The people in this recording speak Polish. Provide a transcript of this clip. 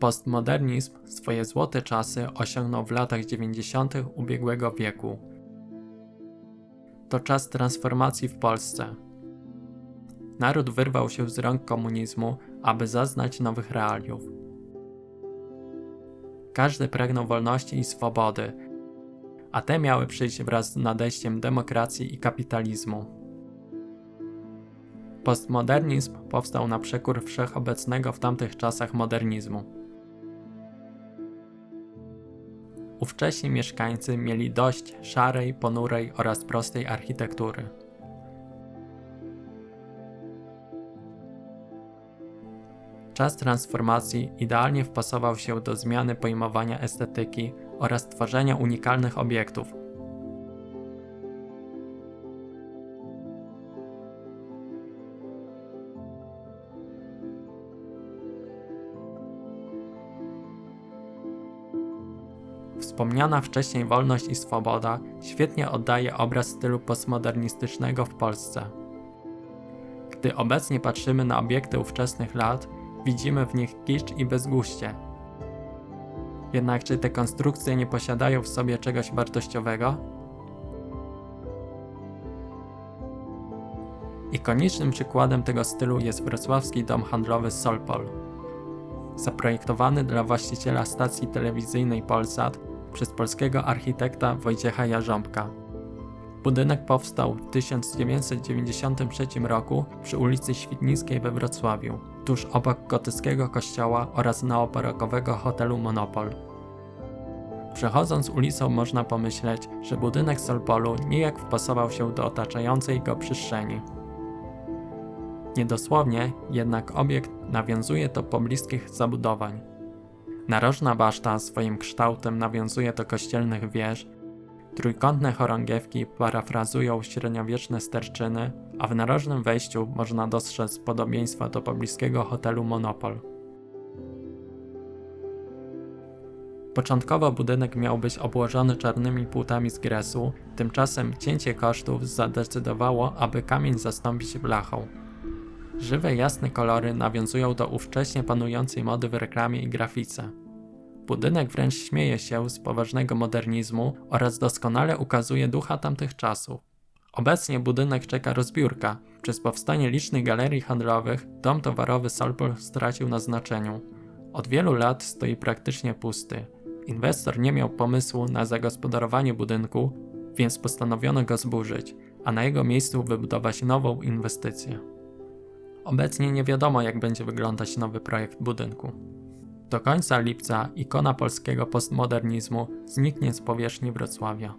Postmodernizm swoje złote czasy osiągnął w latach 90. ubiegłego wieku. To czas transformacji w Polsce. Naród wyrwał się z rąk komunizmu, aby zaznać nowych realiów. Każdy pragnął wolności i swobody, a te miały przyjść wraz z nadejściem demokracji i kapitalizmu. Postmodernizm powstał na przekór wszechobecnego w tamtych czasach modernizmu. Ówcześni mieszkańcy mieli dość szarej, ponurej oraz prostej architektury. Czas transformacji idealnie wpasował się do zmiany pojmowania estetyki oraz tworzenia unikalnych obiektów. Wspomniana wcześniej wolność i swoboda świetnie oddaje obraz stylu postmodernistycznego w Polsce. Gdy obecnie patrzymy na obiekty ówczesnych lat, widzimy w nich kicz i bezguście. Jednak czy te konstrukcje nie posiadają w sobie czegoś wartościowego? Ikonicznym przykładem tego stylu jest wrocławski dom handlowy Solpol. Zaprojektowany dla właściciela stacji telewizyjnej Polsat przez polskiego architekta Wojciecha Jarząbka. Budynek powstał w 1993 roku przy ulicy Świdnickiej we Wrocławiu, tuż obok gotyckiego kościoła oraz neobarokowego hotelu Monopol. Przechodząc ulicą można pomyśleć, że budynek Solpolu nijak wpasował się do otaczającej go przestrzeni. Niedosłownie, jednak obiekt nawiązuje do pobliskich zabudowań. Narożna baszta swoim kształtem nawiązuje do kościelnych wież, trójkątne chorągiewki parafrazują średniowieczne sterczyny, a w narożnym wejściu można dostrzec podobieństwa do pobliskiego hotelu Monopol. Początkowo budynek miał być obłożony czarnymi płótami z gresu, tymczasem cięcie kosztów zadecydowało, aby kamień zastąpić blachą. Żywe, jasne kolory nawiązują do ówcześnie panującej mody w reklamie i grafice. Budynek wręcz śmieje się z poważnego modernizmu oraz doskonale ukazuje ducha tamtych czasów. Obecnie budynek czeka rozbiórka. Przez powstanie licznych galerii handlowych dom towarowy Solpol stracił na znaczeniu. Od wielu lat stoi praktycznie pusty. Inwestor nie miał pomysłu na zagospodarowanie budynku, więc postanowiono go zburzyć, a na jego miejscu wybudować nową inwestycję. Obecnie nie wiadomo, jak będzie wyglądać nowy projekt budynku. Do końca lipca ikona polskiego postmodernizmu zniknie z powierzchni Wrocławia.